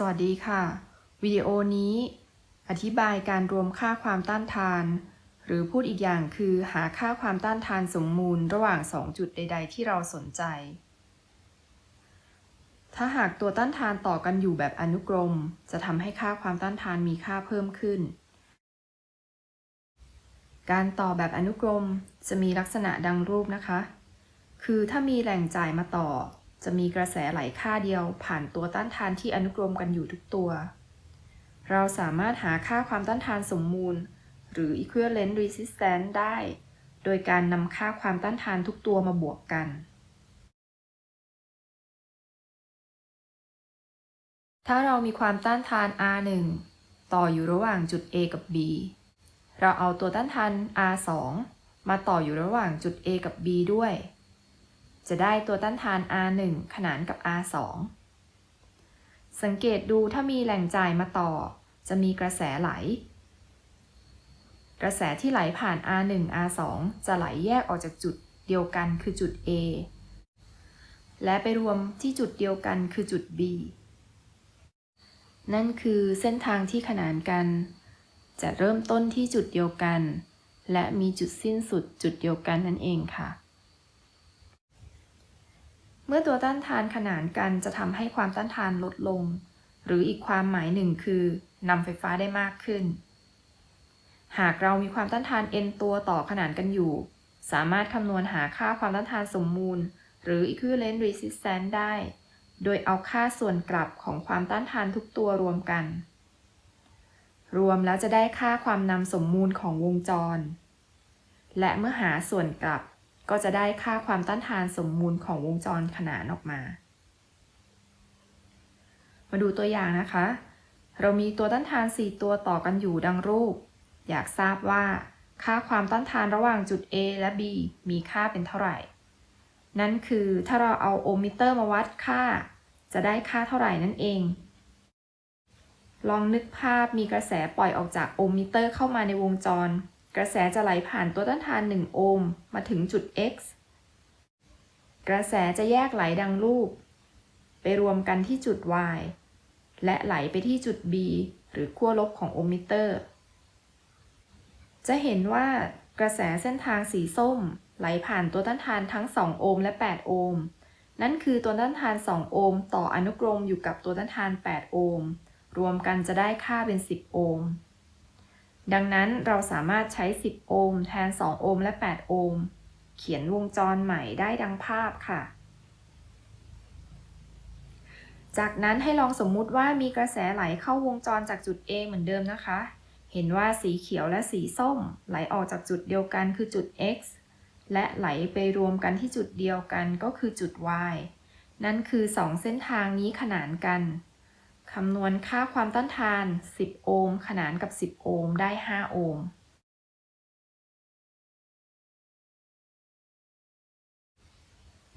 สวัสดีค่ะ วิดีโอนี้ อธิบายการรวมค่าความต้านทาน หรือพูดอีกอย่างคือหาค่าความต้านทานสมมูลระหว่าง 2 จุดใด ๆ ที่เราสนใจ ถ้าหากตัวต้านทานต่อกันอยู่แบบอนุกรม จะทำให้ค่าความต้านทานมีค่าเพิ่มขึ้น การต่อแบบอนุกรมจะมีลักษณะดังรูปนะคะ คือถ้ามีแหล่งจ่ายมาต่อ จะมีกระแสไหลค่าเดียวผ่านตัวต้านทานที่อนุกรมกันอยู่ทุกตัว เราสามารถหาค่าความต้านทานสมมูล หรือ equivalent resistance ได้ โดยการนำค่าความต้านทานทุกตัวมาบวกกัน ถ้าเรามีความต้านทาน R1 ต่ออยู่ระหว่างจุด A กับ B เราเอาตัวต้านทาน R2 มาต่ออยู่ระหว่างจุด A กับ B ด้วย จะได้ตัวต้านทาน R1 ขนานกับ R2 สังเกตดูถ้ามีแหล่งจ่ายมาต่อ จะมีกระแสไหล กระแสที่ไหลผ่าน R1 R2 จะไหลแยกออกจากจุดเดียวกันคือจุด A และไปรวมที่จุดเดียวกันคือจุด B นั่นคือเส้นทางที่ขนานกัน จะเริ่มต้นที่จุดเดียวกัน และมีจุดสิ้นสุดจุดเดียวกันนั่นเองค่ะ เมื่อตัวต้านทานขนานกันจะทำให้ความต้านทานลดลง หรืออีกความหมายหนึ่งคือนำไฟฟ้าได้มากขึ้น หากเรามีความต้านทาน n ตัวต่อขนานกันอยู่ สามารถคำนวณหาค่าความต้านทานสมมูล หรือ equivalent resistance ได้ โดยเอาค่าส่วนกลับของความต้านทานทุกตัวรวมกัน รวมแล้วจะได้ค่าความนำสมมูลของวงจร และเมื่อหาส่วนกลับ ก็จะได้ค่าความต้านทานสมมูลของวงจรขนานออกมา มาดูตัวอย่างนะคะ เรามีตัวต้านทาน 4 ตัวต่อกันอยู่ดังรูป อยากทราบว่า ค่าความต้านทานระหว่างจุด A และ B มีค่าเป็นเท่าไหร่ นั่นคือถ้าเราเอาโอห์มมิเตอร์มาวัดค่า จะได้ค่าเท่าไหร่นั่นเอง ลองนึกภาพมีกระแสปล่อยออกจากโอห์มมิเตอร์เข้ามาในวงจร กระแสจะไหลผ่านตัวต้านทาน 1 โอห์มมาถึงจุด x กระแสจะแยกไหลดังรูป ไปรวมกันที่จุด y และไหลไปที่จุด b หรือขั้วลบของโอห์มมิเตอร์ จะเห็นว่ากระแสเส้นทางสีส้ม ไหลผ่านตัวต้านทานทั้ง 2 โอห์มและ 8 โอห์ม นั่นคือตัวต้านทาน 2 โอห์มต่ออนุกรมอยู่กับตัวต้านทาน 8 โอห์ม รวมกันจะได้ค่าเป็น 10 โอห์ม ดังนั้นเราสามารถใช้ 10 โอห์มแทน 2 โอห์มและ 8 โอห์มเขียนวงจรใหม่ได้ดังภาพค่ะ จากนั้นให้ลองสมมุติว่ามีกระแสไหลเข้าวงจรจากจุด A เหมือนเดิมนะคะ เห็นว่าสีเขียวและสีส้ม ไหลออกจากจุดเดียวกันคือจุด x และไหลไปรวมกันที่จุดเดียวกันก็คือจุด y นั่นคือ 2 เส้นทางนี้ขนานกัน คำนวณค่าความต้านทาน 10 โอห์มขนานกับ 10 โอห์มได้ 5 โอห์ม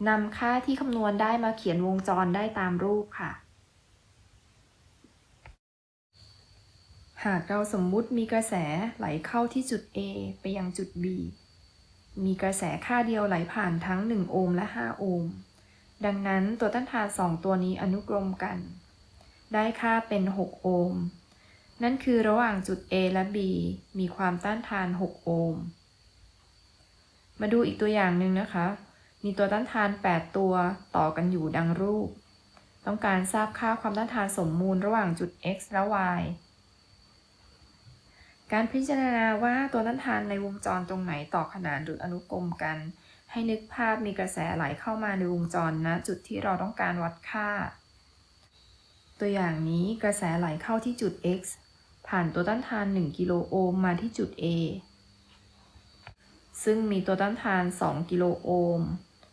นำค่าที่คำนวณได้มาเขียนวงจรได้ตามรูปค่ะ หากเราสมมุติมีกระแสไหลเข้าที่จุด A ไปยังจุด B มีกระแสค่าเดียวไหลผ่านทั้ง 1 โอห์มและ 5 โอห์ม ดังนั้นตัวต้านทาน 2 ตัวนี้อนุกรมกัน ได้ค่าเป็น 6 โอห์ม นั่นคือระหว่างจุด A และ B มีความต้านทาน 6 โอห์ม มาดูอีกตัวอย่างหนึ่งนะคะ มีตัวต้านทาน 8 ตัวต่อกันอยู่ดังรูป ต้องการทราบค่าความต้านทานสมมูลระหว่างจุด x และ y การพิจารณาว่าตัวต้านทานในวงจรตรงไหนต่อขนานหรืออนุกรมกัน ให้นึกภาพมีกระแสไหลเข้ามาในวงจรณนะจุดที่เราต้องการวัดค่า ตัวอย่างนี้กระแสไหลเข้าที่จุด x ผ่านตัวต้านทาน 1 กิโลโอห์มมาที่จุด A ซึ่งมีตัวต้านทาน 2 กิโลโอห์ม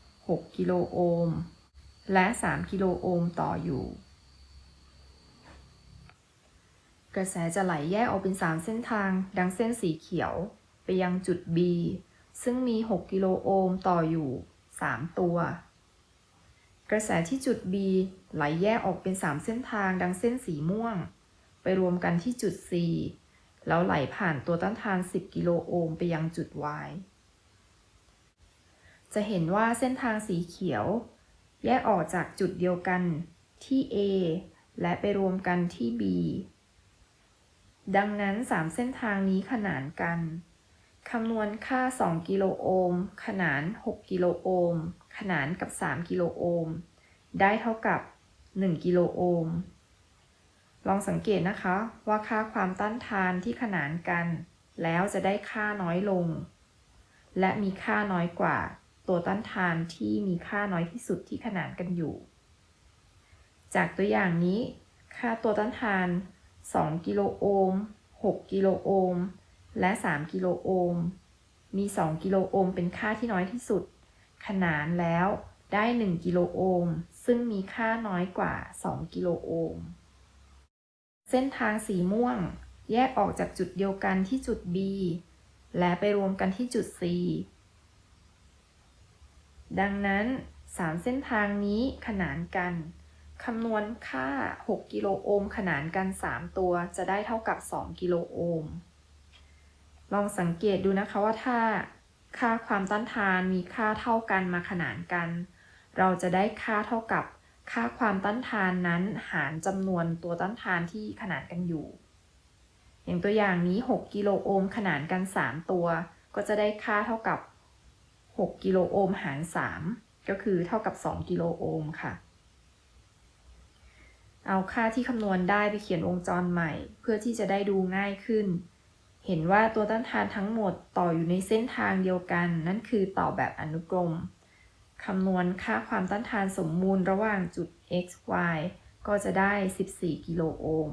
6 กิโลโอห์ม และ 3 กิโลโอห์มต่ออยู่ กระแสจะไหลแยกออกเป็น 3 เส้นทาง ดังเส้นสีเขียว ไปยังจุด B ซึ่งมี 6 กิโลโอห์มต่ออยู่ 3 ตัว กระแสที่จุด B ไหลแยกออกเป็น 3 เส้นทางดังเส้นสีม่วง ไปรวมกันที่จุด C แล้วไหลผ่านตัวต้านทาน 10 กิโลโอห์มไปยังจุด Y จะเห็นว่าเส้นทางสีเขียว แยกออกจากจุดเดียวกันที่ A และไปรวมกันที่ B ดังนั้น 3 เส้นทางนี้ขนานกัน คำนวณค่า 2 กิโลโอห์มขนาน 6 กิโลโอห์ม ขนานกับ 3 กิโลโอห์ม ได้เท่ากับ 1 กิโลโอห์ม ลองสังเกตนะคะว่าค่าความต้านทานที่ขนานกัน แล้วจะได้ค่าน้อยลง และมีค่าน้อยกว่าตัวต้านทานที่มีค่าน้อยที่สุดที่ขนานกันอยู่ จากตัวอย่างนี้ ค่าตัวต้านทาน 2 กิโลโอห์ม 6 กิโลโอห์ม และ 3 กิโลโอห์ม มี 2 กิโลโอห์มเป็นค่าที่น้อยที่สุด ขนานแล้วได้ 1 กิโลโอห์ม ซึ่งมีค่าน้อยกว่า 2 กิโลโอห์ม เส้นทางสีม่วง แยกออกจากจุดเดียวกันที่จุด B และไปรวมกันที่จุด C ดังนั้น 3 เส้นทางนี้ขนานกัน คำนวณค่า 6 กิโลโอห์มขนานกัน 3 ตัวจะได้เท่ากับ 2 กิโลโอห์ม ลองสังเกตดูนะคะว่าถ้า ค่าความต้านทานมีค่าเท่ากันมาขนานกัน เราจะได้ค่าเท่ากับค่าความต้านทานนั้นหารจำนวนตัวต้านทานที่ขนานกันอยู่ อย่างตัวอย่างนี้ 6 กิโลโอห์มขนานกัน 3 ตัว ก็จะได้ค่าเท่ากับ 6 กิโลโอห์มหาร 3 ก็คือเท่ากับ 2 กิโลโอห์มค่ะ เอาค่าที่คำนวณได้ไปเขียนวงจรใหม่ เพื่อที่จะได้ดูง่ายขึ้น เห็นว่าตัวต้านทานทั้งหมดต่ออยู่ในเส้นทางเดียวกัน นั่นคือต่อแบบอนุกรมคำนวณค่าความต้านทานสมมูลระหว่างจุด x y ก็จะได้ 14 กิโลโอห์ม